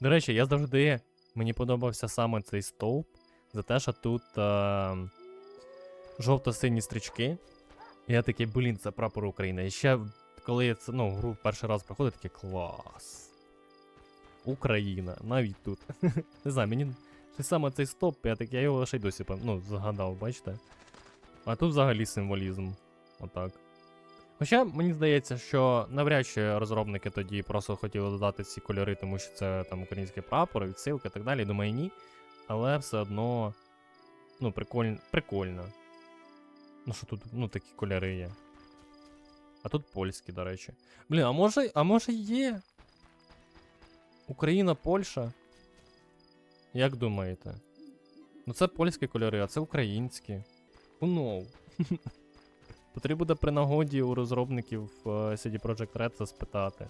До речі, я завжди мені подобався саме цей стовп за те, що тут е, жовто-сині стрічки. Я такий, блін, це прапор України. І ще коли я це, ну, гру перший раз проходив, такий клас. Україна, навіть тут. Не знаю, мені саме цей стоп, я так я його ще й досі ну, згадав, бачите? А тут взагалі символізм. Отак. Хоча мені здається, що навряд чи розробники тоді просто хотіли додати ці кольори, тому що це там український прапор, відсилки і так далі. Думаю, ні. Але все одно. Ну, прикольно. прикольно. Ну, що тут, ну, такі кольори є. А тут польські, до речі. Блін, а може, а може є? Україна, Польща? Як думаєте? Ну це польські кольори, а це українські. Who know? Потрібно буде при нагоді у розробників е, CD Projekt Red це спитати.